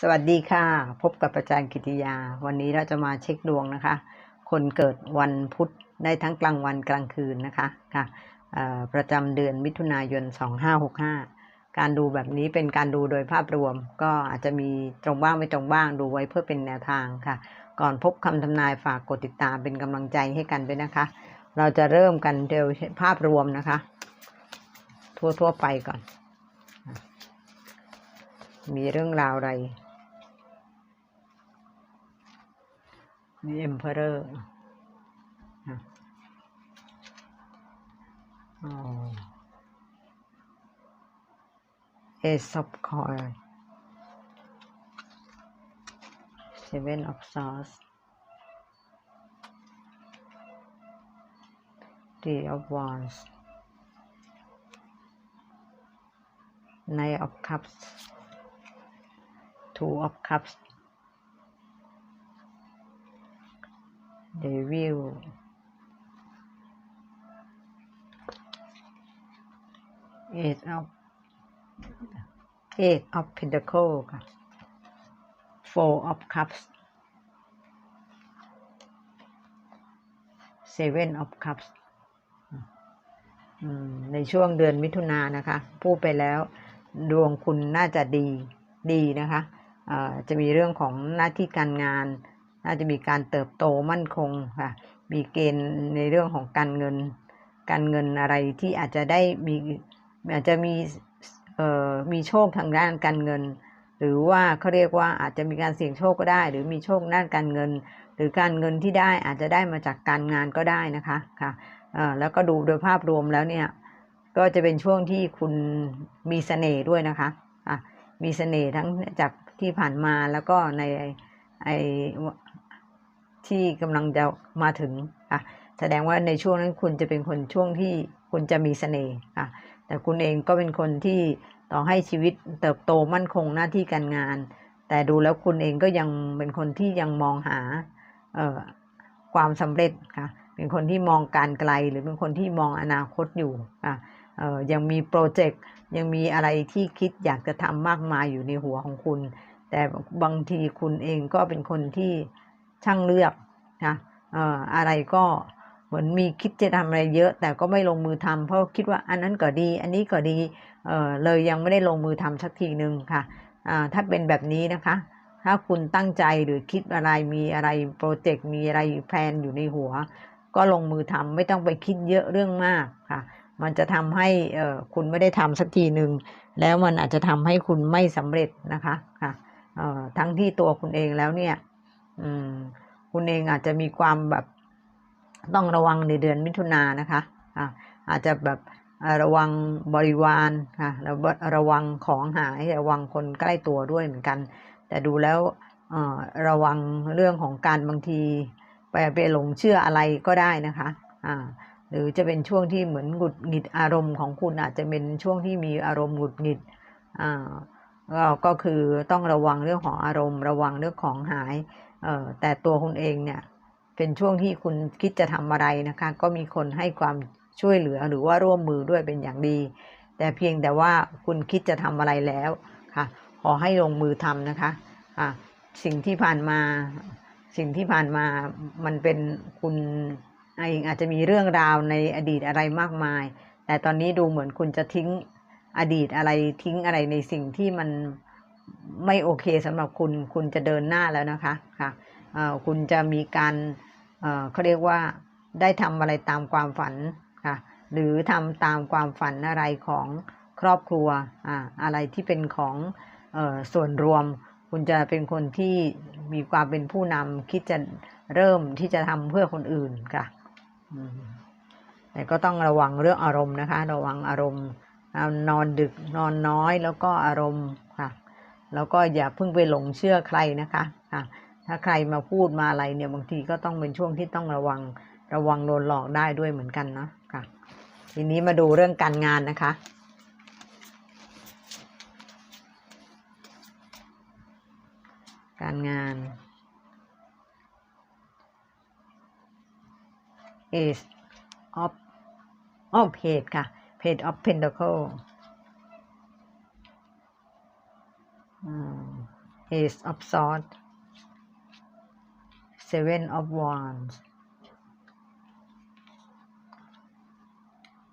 สวัสดีค่ะ พบกับอาจารย์กิติยา วันนี้เราจะมาเช็คดวงนะคะ คนเกิดวันพุธได้ทั้งกลางวันกลางคืนนะคะค่ะประจำเดือนมิถุนายน 2565 การดูแบบนี้เป็นการดูโดยภาพรวม ก็อาจจะมีตรงบ้างไม่ตรงบ้างดูไว้เพื่อเป็นแนวทางค่ะ ก่อนพบคำทำนายฝากกดติดตามเป็นกำลังใจให้กันด้วยนะคะ เราจะเริ่มกันโดยภาพรวมนะคะ ทั่วๆไปก่อน มีเรื่องราวอะไร มี emperor อะอ๋อ ace of coins seven of swords three of wands nine of cups two of cups devil eight of eight of pentacle ค่ะ four of cups seven of cups อืมในช่วงเดือนมิถุนานะคะ พูดไปแล้วดวงคุณน่าจะดีดีนะคะเอ่อจะมีเรื่องของหน้าที่การงาน น่าจะมีการเติบโตมั่นคงค่ะ มีเกณฑ์ในเรื่องของการเงิน การเงินอะไรที่อาจจะได้มีอาจจะมีเอ่อมีโชคทางด้านการเงิน หรือว่าเขาเรียกว่าอาจจะมีการเสี่ยงโชคก็ได้ หรือมีโชคด้านการเงิน หรือการเงินที่ได้อาจจะได้มาจากการงานก็ได้นะคะค่ะเอ่อแล้วก็ดูโดยภาพรวมแล้วเนี่ยก็จะเป็นช่วงที่คุณมีเสน่ห์ด้วยนะคะอะมีเสน่ห์ทั้งจากที่ผ่านมาแล้วก็ในไอ ที่กำลังจะมาถึงอะแสดงว่าในช่วงนั้นคุณจะเป็นคนช่วงที่คุณจะมีเสน่ห์อะแต่คุณเองก็เป็นคนที่ต่อให้ชีวิตเติบโตมั่นคงหน้าที่การงาน แต่ดูแล้วคุณเองก็ยังเป็นคนที่ยังมองหาเอ่อความสำเร็จค่ะเป็นคนที่มองการไกลหรือเป็นคนที่มองอนาคตอยู่ค่ะเอ่อยังมีโปรเจกต์ยังมีอะไรที่คิดอยากจะทำมากมายอยู่ในหัวของคุณ แต่บางทีคุณเองก็เป็นคนที่ ช่างเลือกนะเอ่ออะไรก็เหมือนมีคิดจะทำอะไรเยอะ แต่ก็ไม่ลงมือทำเพราะคิดว่าอันนั้นก็ดี อันนี้ก็ดีเอ่อเลยยังไม่ได้ลงมือทำสักทีหนึ่งค่ะอ่าถ้าเป็นแบบนี้นะคะ ถ้าคุณตั้งใจหรือคิดอะไรมีอะไรโปรเจกต์มีอะไรแพลนอยู่ในหัว ก็ลงมือทำไม่ต้องไปคิดเยอะเรื่องมากค่ะมันจะทำให้เออคุณไม่ได้ทำสักทีหนึ่งแล้วมันอาจจะทำให้คุณไม่สำเร็จนะคะค่ะทั้งที่ตัวคุณเองแล้วเนี่ย คุณเองอาจจะมีความแบบต้องระวังในเดือนมิถุนานะคะอะอาจจะแบบระวังบริวารค่ะแล้วระวังของหายระวังคนใกล้ตัวด้วยเหมือนกัน แต่ดูแล้วระวังเรื่องของการบางที ไปไปหลงเชื่ออะไรก็ได้นะคะหรือจะเป็นช่วงที่เหมือนหงุดหงิดอารมณ์ของคุณอาจจะเป็นช่วงที่มีอารมณ์หงุดหงิดอ่าก็คือต้องระวังเรื่องของอารมณ์ ระวังเรื่องของหาย เออแต่ตัวคุณเองเนี่ยเป็นช่วงที่คุณคิดจะทำอะไรนะคะ ก็มีคนให้ความช่วยเหลือหรือว่าร่วมมือด้วยเป็นอย่างดี แต่เพียงแต่ว่าคุณคิดจะทำอะไรแล้วค่ะขอให้ลงมือทำนะคะอะสิ่งที่ผ่านมาสิ่งที่ผ่านมามันเป็นคุณเองอาจจะมีเรื่องราวในอดีตอะไรมากมาย แต่ตอนนี้ดูเหมือนคุณจะทิ้งอดีตอะไรทิ้งอะไรในสิ่งที่มัน ไม่โอเคสำหรับคุณ คุณจะเดินหน้าแล้วนะคะค่ะคุณจะมีการเขาเรียกว่าได้ทำอะไรตามความฝันค่ะหรือทำตามความฝันอะไรของครอบครัวอ่าอะไรที่เป็นของอส่วนรวม คุณจะเป็นคนที่มีความเป็นผู้นำคิดจะเริ่มที่จะทำเพื่อคนอื่นค่ะแต่ก็ต้องระวังเรื่องอารมณ์นะคะ ระวังอารมณ์นอนดึกนอนน้อยแล้วก็อารมณ์ แล้วก็อย่าเพิ่งไปหลงเชื่อใครนะคะะถ้าใครมาพูดมาอะไรเนี่ยบางทีก็ต้องเป็นช่วงที่ต้องระวังระวังโดนหลอกได้ด้วยเหมือนกันนะค่ะ ทีนี้มาดูเรื่องการงานนะคะการงาน is of of page ค่ะ page of pentacle อืม Ace of Swords Seven of Wands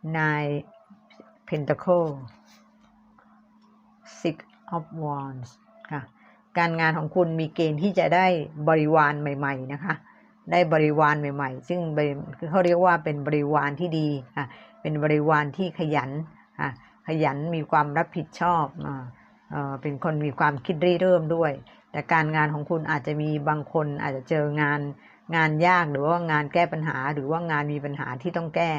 Nine Pentacle Six of Wands ค่ะการงานของคุณมีเกณฑ์ที่จะได้บริวารใหม่ ๆ นะคะ ได้บริวารใหม่ ๆ ซึ่งเขาเรียกว่าเป็นบริวารที่ดีค่ะเป็นบริวารที่ขยันค่ะขยันมีความรับผิดชอบอ่า เป็นคนมีความคิดริเริ่มด้วย แต่การงานของคุณอาจจะมีบางคนอาจจะเจองานงานยากหรือว่างานแก้ปัญหา หรือว่างานมีปัญหาที่ต้องแก้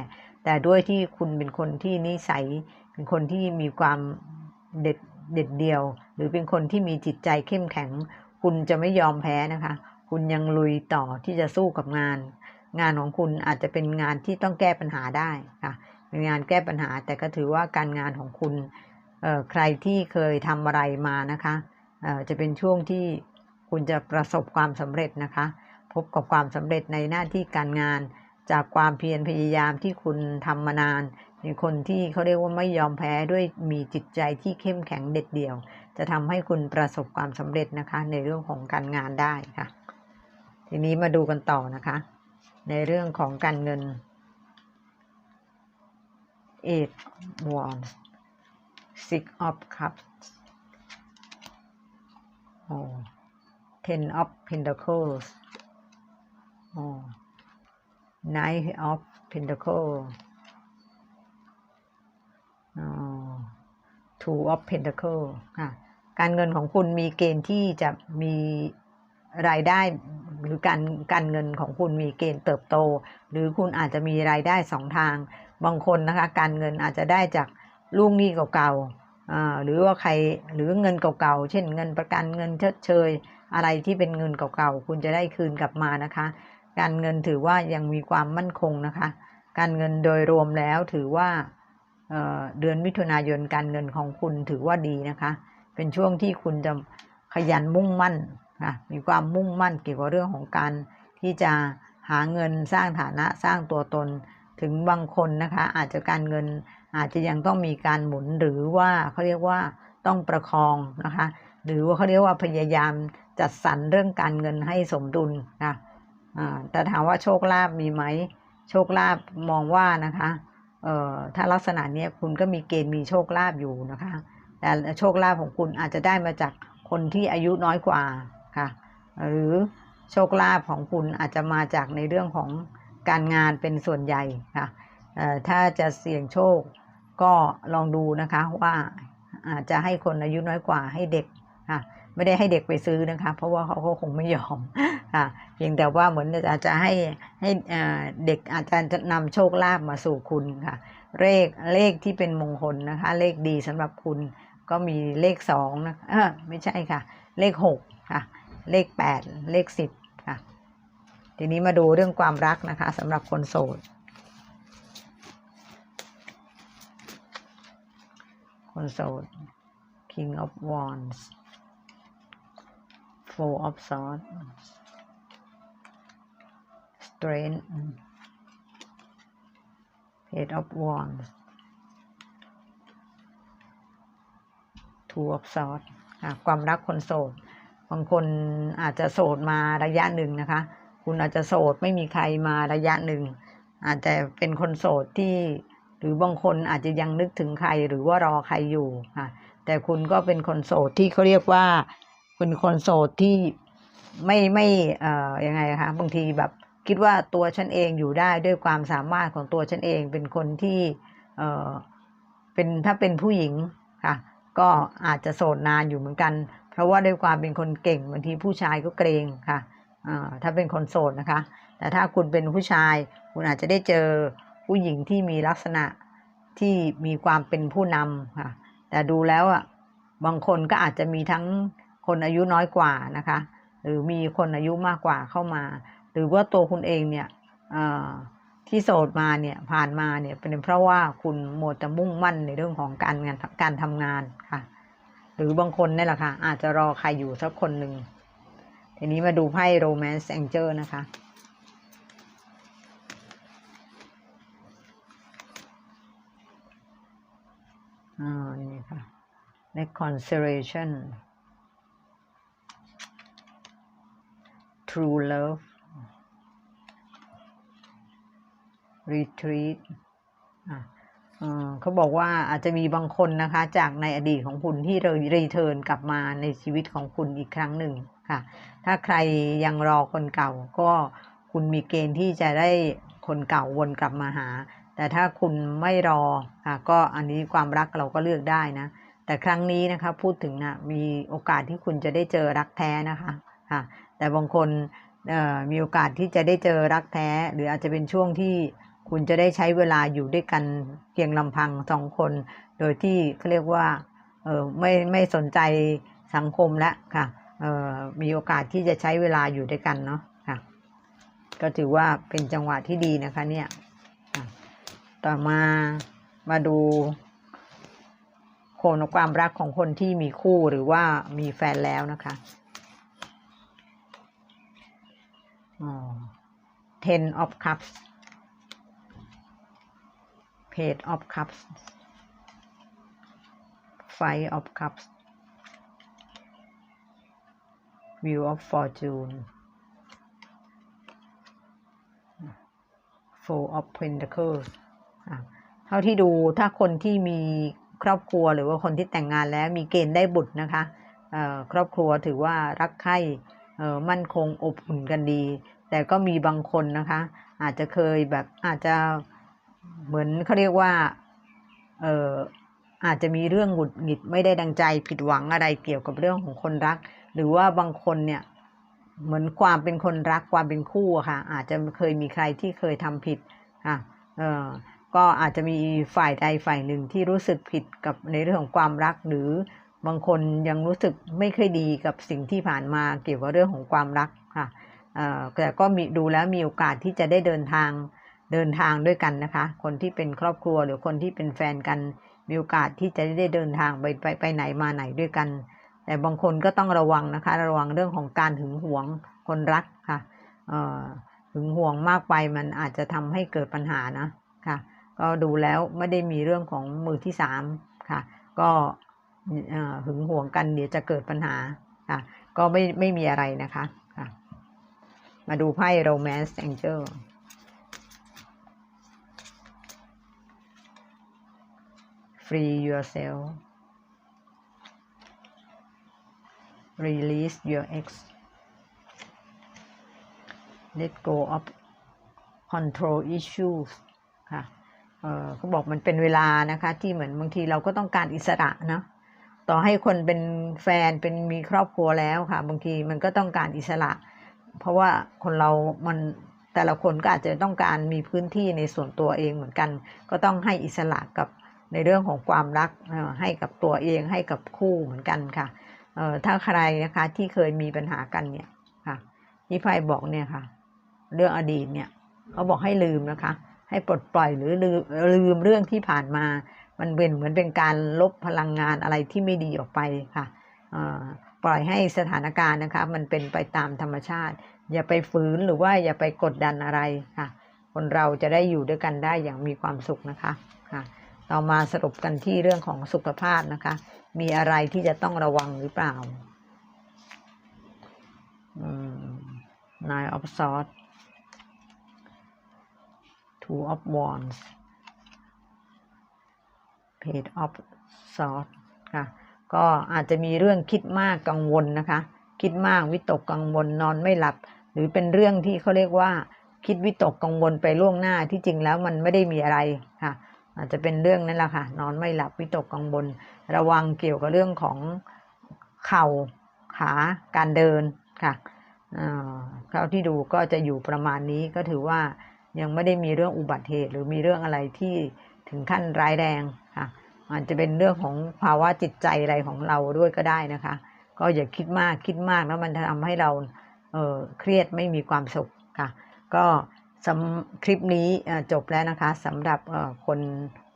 แต่ด้วยที่คุณเป็นคนที่นิสัย เป็นคนที่มีความเด็ดเด็ดเดียว หรือเป็นคนที่มีจิตใจเข้มแข็ง คุณจะไม่ยอมแพ้นะคะ คุณยังลุยต่อที่จะสู้กับงาน งานของคุณอาจจะเป็นงานที่ต้องแก้ปัญหาได้ค่ะเป็นงานแก้ปัญหาแต่ก็ถือว่าการงานของคุณ ใครที่เคยทำอะไรมานะคะจะเป็นช่วงที่คุณจะประสบความสำเร็จนะคะ พบกับความสำเร็จในหน้าที่การงาน จากความเพียรพยายามที่คุณทำมานานเป็นคนที่เขาเรียกว่าไม่ยอมแพ้ด้วยมีจิตใจที่เข้มแข็งเด็ดเดี่ยว จะทำให้คุณประสบความสำเร็จนะคะ ในเรื่องของการงานได้ค่ะ ทีนี้มาดูกันต่อนะคะ ในเรื่องของการเงิน eight wands six of cups โอ้ ten of pentacles โอ้ nine of pentacles อ๋อ two of pentacles ค่ะการเงินของคุณมีเกณฑ์ที่จะมีรายได้หรือการการเงินของคุณมีเกณฑ์เติบโต หรือคุณอาจจะมีรายได้สองทาง บางคนนะคะ การเงินอาจจะได้จาก ลูกหนี้เก่าๆอ่าหรือว่าใครหรือเงินเก่าๆ เช่นเงินประกันเงินชดเชย อะไรที่เป็นเงินเก่าๆ คุณจะได้คืนกลับมานะคะ การเงินถือว่ายังมีความมั่นคงนะคะ การเงินโดยรวมแล้วถือว่าเเดือนมิถุนายนการเงินของคุณถือว่าดีนะคะ เป็นช่วงที่คุณจะขยันมุ่งมั่นค่ะมีความมุ่งมั่นเกี่ยวกับเรื่องของการที่จะหาเงินสร้างฐานะสร้างตัวตนถึงบางคนนะคะ อาจจะการเงิน อาจจะยังต้องมีการหมุนหรือว่าเขาเรียกว่าต้องประคองนะคะ หรือว่าเขาเรียกว่าพยายามจัดสรรเรื่องการเงินให้สมดุลนะอ่าแต่ถามว่าโชคลาภมีไหมโชคลาภมองว่านะคะเอ่อถ้าลักษณะนี้คุณก็มีเกณฑ์มีโชคลาภอยู่นะคะ แต่โชคลาภของคุณอาจจะได้มาจากคนที่อายุน้อยกว่าค่ะ หรือโชคลาภของคุณอาจจะมาจากในเรื่องของการงานเป็นส่วนใหญ่ค่ะเอ่อถ้าจะเสี่ยงโชค ก็ลองดูนะคะว่าอาจจะให้คนอายุน้อยกว่าให้เด็กค่ะไม่ได้ให้เด็กไปซื้อนะคะ เพราะว่าเขาก็คงไม่ยอมค่ะเพียงแต่ว่าเหมือนอาจจะให้ให้เด็กอาจจะนำโชคลาภมาสู่คุณค่ะ เลขเลขที่เป็นมงคลนะคะ เลขดีสำหรับคุณก็มีเลขสองนะเออไม่ใช่ค่ะ เลขหกค่ะ เลขแปดเลขสิบค่ะ ทีนี้มาดูเรื่องความรักนะคะสำหรับคนโสด คนโสด King of Wands Four of Swords Strength Page of Wands Two of Swords ค่ะความรักคนโสด บางคนอาจจะโสดมาระยะหนึ่งนะคะ คุณอาจจะโสดไม่มีใครมาระยะหนึ่งอาจจะเป็นคนโสดที่ หรือบางคนอาจจะยังนึกถึงใครหรือว่ารอใครอยู่ค่ะ แต่คุณก็เป็นคนโสดที่เขาเรียกว่าเป็นคนโสดที่ไม่ไม่เอ่อยังไงคะบางทีแบบคิดว่าตัวฉันเองอยู่ได้ด้วยความสามารถของตัวฉันเองเป็นคนที่เอ่อเป็นถ้าเป็นผู้หญิงค่ะ ก็อาจจะโสดนานอยู่เหมือนกัน เพราะว่าด้วยความเป็นคนเก่งบางทีผู้ชายก็เกรงค่ะอ่าถ้าเป็นคนโสดนะคะ แต่ถ้าคุณเป็นผู้ชาย คุณอาจจะได้เจอ ผู้หญิงที่มีลักษณะที่มีความเป็นผู้นำค่ะ แต่ดูแล้วอะบางคนก็อาจจะมีทั้งคนอายุน้อยกว่านะคะ หรือมีคนอายุมากกว่าเข้ามา หรือว่าตัวคุณเองเนี่ยเอ่อที่โสดมาเนี่ยผ่านมาเนี่ยเป็นเพราะว่าคุณโมวแต่มุ่งมั่นในเรื่องของการงานการทำงานค่ะ หรือบางคนนี่แหละค่ะอาจจะรอใครอยู่สักคนหนึ่งทีนี้มาดูไพ่ Romance Angel นะคะ อ่านี่ค่ะ reconciliation true love retreat เอ่อเขาบอกว่าอาจจะมีบางคนนะคะ จากในอดีตของคุณที่เรีเทิร์นกลับมาในชีวิตของคุณอีกครั้งหนึ่งค่ะ ถ้าใครยังรอคนเก่าก็คุณมีเกณฑ์ที่จะได้คนเก่าวนกลับมาหา แต่ถ้าคุณไม่รอค่ะก็อันนี้ความรักเราก็เลือกได้นะ แต่ครั้งนี้นะคะพูดถึงนะมีโอกาสที่คุณจะได้เจอรักแท้นะคะค่ะแต่บางคนมีโอกาสที่จะได้เจอรักแท้ หรืออาจจะเป็นช่วงที่คุณจะได้ใช้เวลาอยู่ด้วยกันเพียงลำพังสองคน โดยที่เขาเรียกว่าเออไม่ไม่สนใจสังคมแล้วค่ะมีโอกาสที่จะใช้เวลาอยู่ด้วยกันเนาะค่ะ ก็ถือว่าเป็นจังหวะที่ดีนะคะเนี่ย ต่อมามาดูโคนความรักของคนที่มีคู่หรือว่ามีแฟนแล้วนะคะอ๋อ ten of cups page of cups five of cups wheel of fortune four of pentacles เท่าที่ดูถ้าคนที่มีครอบครัวหรือว่าคนที่แต่งงานแล้วมีเกณฑ์ได้บุตรนะคะครอบครัวถือว่ารักใคร่มั่นคงอบอุ่นกันดี แต่ก็มีบางคนนะคะ อาจจะเคยแบบอาจจะเหมือนเขาเรียกว่าเอออาจจะมีเรื่องหงุดหงิดไม่ได้ดังใจผิดหวังอะไรเกี่ยวกับเรื่องของคนรัก หรือว่าบางคนเนี่ยเหมือนความเป็นคนรักความเป็นคู่อะค่ะ อาจจะเคยมีใครที่เคยทำผิดค่ะเออ ก็อาจจะมีฝ่ายใดฝ่ายหนึ่งที่รู้สึกผิดกับในเรื่องของความรัก หรือบางคนยังรู้สึกไม่ค่อยดีกับสิ่งที่ผ่านมาเกี่ยวกับเรื่องของความรักค่ะแต่ก็มีดูแล้วมีโอกาสที่จะได้เดินทางเดินทางด้วยกันนะคะ คนที่เป็นครอบครัวหรือคนที่เป็นแฟนกันมีโอกาสที่จะได้เดินทางไปไปไปไหนมาไหนด้วยกัน แต่บางคนก็ต้องระวังนะคะ ระวังเรื่องของการหึงหวงคนรักค่ะหึงหวงมากไปมันอาจจะทำให้เกิดปัญหานะค่ะ ก็ดูแล้วไม่ได้มีเรื่องของมือที่สามค่ะ ก็หึงหวงกันเดี๋ยวจะเกิดปัญหาค่ะ ก็ไม่ไม่มีอะไรนะคะค่ะ มาดูไพ่ romance angel free yourself release your ex let go of control issues ค่ะ เขาบอกมันเป็นเวลานะคะ ที่เหมือนบางทีเราก็ต้องการอิสระเนาะต่อให้คนเป็นแฟนเป็นมีครอบครัวแล้วค่ะ บางทีมันก็ต้องการอิสระ เพราะว่าคนเรามันแต่ละคนก็อาจจะต้องการมีพื้นที่ในส่วนตัวเองเหมือนกัน ก็ต้องให้อิสระกับในเรื่องของความรักให้กับตัวเองให้กับคู่เหมือนกันค่ะถ้าใครนะคะที่เคยมีปัญหากันเนี่ยค่ะที่ไพ่บอกเนี่ยค่ะ เรื่องอดีตเนี่ยเขาบอกให้ลืมนะคะ ให้ปลดปล่อยหรือลืมลืมเรื่องที่ผ่านมา มันเป็นเหมือนเป็นการลบพลังงานอะไรที่ไม่ดีออกไปค่ะปล่อยให้สถานการณ์นะคะมันเป็นไปตามธรรมชาติ อย่าไปฝืนหรือว่าอย่าไปกดดันอะไรค่ะ คนเราจะได้อยู่ด้วยกันได้อย่างมีความสุขนะคะค่ะเรามาสรุปกันที่เรื่องของสุขภาพนะคะ มีอะไรที่จะต้องระวังหรือเปล่าอืม Nine of Swords Two of Wands Page of Swords ค่ะ ก็อาจจะมีเรื่องคิดมากกังวลนะคะ คิดมากวิตกกังวลนอนไม่หลับ หรือเป็นเรื่องที่เขาเรียกว่า คิดวิตกกังวลไปล่วงหน้าที่จริงแล้วมันไม่ได้มีอะไรค่ะ อาจจะเป็นเรื่องนั่นแหละค่ะ นอนไม่หลับวิตกกังวล ระวังเกี่ยวกับเรื่องของเข่าขาการเดินค่ะอ่าเท่าที่ดูก็จะอยู่ประมาณนี้ก็ถือว่า ยังไม่ได้มีเรื่องอุบัติเหตุ หรือมีเรื่องอะไรที่ถึงขั้นร้ายแรงค่ะอาจจะเป็นเรื่องของภาวะจิตใจอะไรของเราด้วยก็ได้นะคะ ก็อย่าคิดมากคิดมากแล้วมันจะทำให้เราเออเครียดไม่มีความสุขค่ะ ก็สำคลิปนี้จบแล้วนะคะสำหรับคน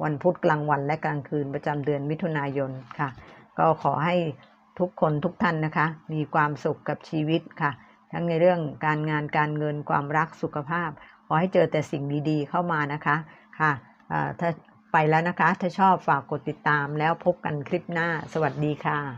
วันพุธกลางวันและกลางคืนประจำเดือนมิถุนายนค่ะ ก็ขอให้ทุกคนทุกท่านนะคะ มีความสุขกับชีวิตค่ะ ทั้งในเรื่องการงานการเงินความรักสุขภาพ ขอให้เจอแต่สิ่งดีๆเข้ามานะคะค่ะถ้าไปแล้วนะคะ ถ้าชอบฝากกดติดตามแล้วพบกันคลิปหน้า สวัสดีค่ะ